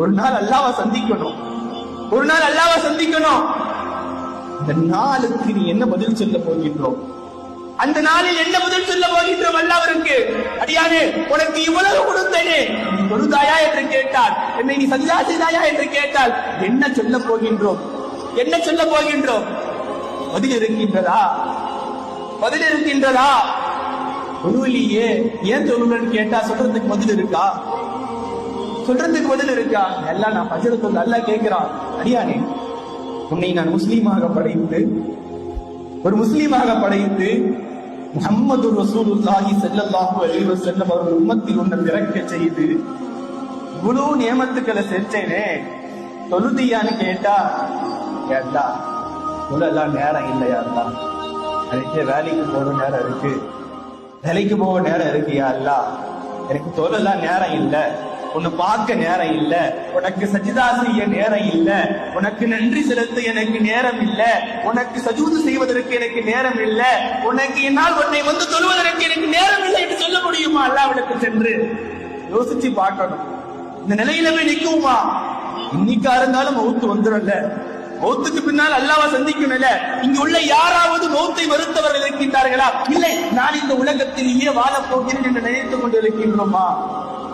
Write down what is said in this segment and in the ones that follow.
ஒரு நாள் அல்லாவை சந்திக்கணும். ஒரு நாள் அல்லாவை சந்திக்கணும். இந்த நாளுக்கு நீ என்ன பதில் சொல்ல போகின்றோம் அந்த நாளில் என்ன பதில் சொல்ல போகின்றோம் அல்லாவிற்கு? அடியானே உனக்கு இவ்வளவு கொடுத்தேனே. நீ தொழுதாயா என்று கேட்டால் என்னை நீ சஜிதா செய்தாயா என்று கேட்டால் என்ன சொல்ல போகின்றோம்? என்ன சொல்ல போகின்றோம்? பதில் இருக்கின்றதா? பதில் இருக்கின்றதா? தொழுவிலேயே ஏன் தொழுலன்னு கேட்டா சொல்றதுக்கு பதில் இருக்கா? சொல்றதுக்கு பதில் இருக்கா? எல்லாம் நான் பஜர சொல்ல அல்ல கேட்கிறான். அடியானே உன்னை நான் முஸ்லீமாக படைத்து ஒரு முஸ்லீமாக படைத்து முகம்மது ரசூலுல்லாஹி செல்லல்லாஹு அலைஹி வஸல்லம் அவர்கள் உம்மத்தில் உன்னை பிறக்க செய்து இவ்வளவு நியமத்துக்களை செஞ்சேனே தொழுதியான்னு கேட்டா கேட்டா தொழலாம் நேரம் இல்லையா இருந்தா எனக்கு வேலைக்கு போக நேரம் இருக்கு. வேலைக்கு போக நேரம் இருக்கு யா அல்லா? எனக்கு தொழலாம் நேரம் இல்லை. உன்னை பார்க்க நேரம் இல்ல. உனக்கு சஜிதா செய்ய நேரம் இல்ல. உனக்கு நன்றி செலுத்த எனக்கு நேரம் இல்ல. உனக்கு சஜூது செய்வதற்கு எனக்கு நேரம் இல்ல. உனக்கு என்னால் உன்னை வந்து தொழுவதற்கு எனக்கு நேரம் இல்லை என்று சொல்ல முடியுமா? அல்லாவிடத்து சென்று யோசிச்சு பார்க்கணும். இந்த நிலையில போய் நிக்குமா இன்னைக்கா இருந்தாலும் மௌத்து வந்துடும்ல மௌத்துக்கு பின்னால் அல்லாவை சந்திக்கணும்ல. இங்க உள்ள யாராவது மௌத்தை மறுத்தவர்கள் இருக்கின்றார்களா? இல்லை. நான் இந்த உலகத்திலேயே வாழப் போகிறேன் என்று நினைத்துக் கொண்டு இருக்கின்றோமா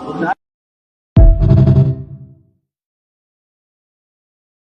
ஒரு நாள்